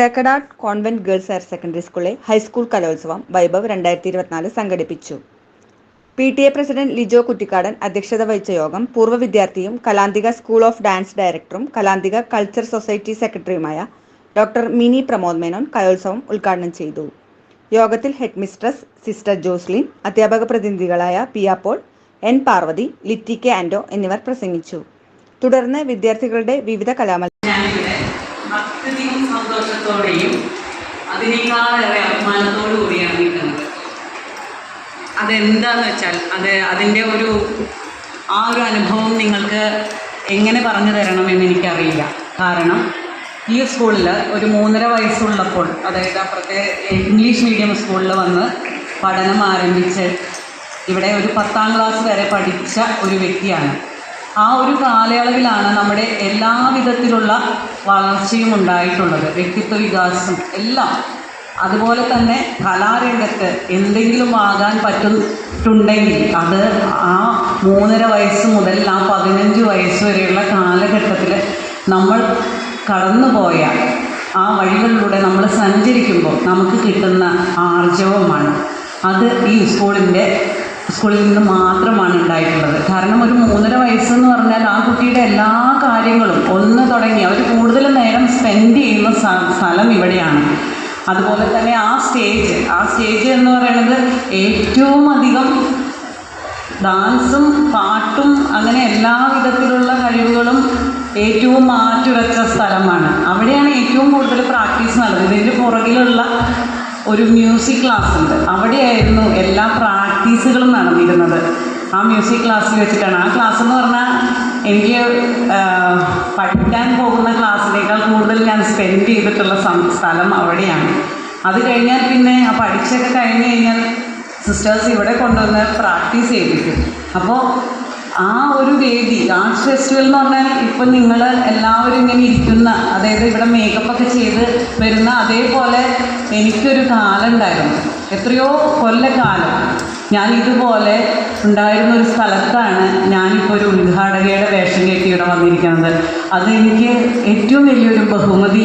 Sacred Convent Girls Higher Secondary സ്കൂളിലെ high school കലോത്സവം വൈഭവ് രണ്ടായിരത്തി ഇരുപത്തിനാല് സംഘടിപ്പിച്ചു. P T A president Lijo Kuttikkadan അധ്യക്ഷത വഹിച്ച യോഗം പൂർവ വിദ്യാർത്ഥിയും കലാന്തിക സ്കൂൾ ഓഫ് ഡാൻസ് ഡയറക്ടറും കലാന്തിക കൾച്ചർ സൊസൈറ്റി സെക്രട്ടറിയുമായ ഡോക്ടർ മിനി പ്രമോദ് മേനോൻ കലോത്സവം ഉദ്ഘാടനം ചെയ്തു. യോഗത്തിൽ ഹെഡ് മിസ്ട്രസ് സിസ്റ്റർ ജോസ്ലിൻ അധ്യാപക പ്രതിനിധികളായ P Paul N Parvathy Litty K Anto എന്നിവർ പ്രസംഗിച്ചു. തുടർന്ന് വിദ്യാർത്ഥികളുടെ വിവിധ ഞാനിവിടെ അത്യധികം സന്തോഷത്തോടെയും അതിനേക്കാളേറെ അഭിമാനത്തോടു കൂടിയാണ് നിൽക്കുന്നത്. അതെന്താന്ന് വെച്ചാൽ അത് അതിന്റെ ഒരു ആ ഒരു അനുഭവം നിങ്ങൾക്ക് എങ്ങനെ പറഞ്ഞു തരണമെന്ന് എനിക്കറിയില്ല. കാരണം ഈ സ്കൂളിൽ ഒരു മൂന്നര വയസ്സുള്ളപ്പോൾ അതായത് അപ്പുറത്തെ ഇംഗ്ലീഷ് മീഡിയം സ്കൂളിൽ വന്ന് പഠനം ആരംഭിച്ച് ഇവിടെ ഒരു പത്താം ക്ലാസ് വരെ പഠിച്ച ഒരു വ്യക്തിയാണ്. ആ ഒരു കാലയളവിലാണ് നമ്മുടെ എല്ലാ വിധത്തിലുള്ള വളർച്ചയും ഉണ്ടായിട്ടുള്ളത്. വ്യക്തിത്വ വികാസം എല്ലാം. അതുപോലെ തന്നെ കലാരംഗത്ത് എന്തെങ്കിലും ആകാൻ പറ്റുന്നുണ്ടെങ്കിൽ അത് ആ മൂന്നര വയസ്സ് മുതൽ ആ പതിനഞ്ച് വയസ്സ് വരെയുള്ള കാലഘട്ടത്തിൽ നമ്മൾ കടന്നുപോയ ആ വഴികളിലൂടെ നമ്മൾ സഞ്ചരിക്കുമ്പോൾ നമുക്ക് കിട്ടുന്ന ആർജവമാണ്. അത് ഈ സ്കൂളിന്റെ സ്കൂളിൽ നിന്ന് മാത്രമാണ് ഉണ്ടായിട്ടുള്ളത്. കാരണം ഒരു മൂന്നര വയസ്സെന്ന് പറഞ്ഞാൽ ആ കുട്ടിയുടെ എല്ലാ കാര്യങ്ങളും ഒന്ന് തുടങ്ങി അവർ കൂടുതൽ നേരം സ്പെൻഡ് ചെയ്യുന്ന സ്ഥലം ഇവിടെയാണ്. അതുപോലെ തന്നെ ആ സ്റ്റേജ് ആ സ്റ്റേജ് എന്ന് പറയുന്നത് ഏറ്റവും അധികം ഡാൻസും പാട്ടും അങ്ങനെ എല്ലാ വിധത്തിലുള്ള കഴിവുകളും ഏറ്റവും മാറ്റുരച്ച സ്ഥലമാണ്. അവിടെയാണ് ഏറ്റവും കൂടുതൽ പ്രാക്ടീസ് നടന്നത്. ഇതിന്റെ പുറകിലുള്ള ഒരു മ്യൂസിക് ക്ലാസ് ഉണ്ട്. അവിടെയായിരുന്നു എല്ലാ പ്രാക്ടീസുകളും നടന്നിരുന്നത്. ആ മ്യൂസിക് ക്ലാസ്സിൽ വെച്ചിട്ടാണ്. ആ ക്ലാസ് എന്ന് പറഞ്ഞാൽ എനിക്ക് പഠിക്കാൻ പോകുന്ന ക്ലാസ്സിനേക്കാൾ കൂടുതൽ ഞാൻ സ്പെൻഡ് ചെയ്തിട്ടുള്ള സ്ഥലം അവിടെയാണ്. അത് കഴിഞ്ഞാൽ പിന്നെ ആ പഠിച്ചൊക്കെ കഴിഞ്ഞ് കഴിഞ്ഞാൽ സിസ്റ്റേഴ്സ് ഇവിടെ കൊണ്ടുവന്ന് പ്രാക്ടീസ് ചെയ്യിപ്പിക്കും. അപ്പോൾ ആ ഒരു വേദി ആർട്സ് ഫെസ്റ്റിവൽ എന്ന് പറഞ്ഞാൽ ഇപ്പം നിങ്ങൾ എല്ലാവരും ഇങ്ങനെ ഇരിക്കുന്ന അതായത് ഇവിടെ മേക്കപ്പ് ഒക്കെ ചെയ്ത് വരുന്ന അതേപോലെ എനിക്കൊരു കാലം ഉണ്ടായിരുന്നു. എത്രയോ കൊല്ലക്കാലം ഞാൻ ഇതുപോലെ ഉണ്ടായിരുന്ന ഒരു സ്ഥലത്താണ് ഞാനിപ്പോൾ ഒരു ഉദ്ഘാടകയുടെ വേഷം കെട്ടി ഇവിടെ വന്നിരിക്കുന്നത്. അത് എനിക്ക് ഏറ്റവും വലിയൊരു ബഹുമതിയാണ്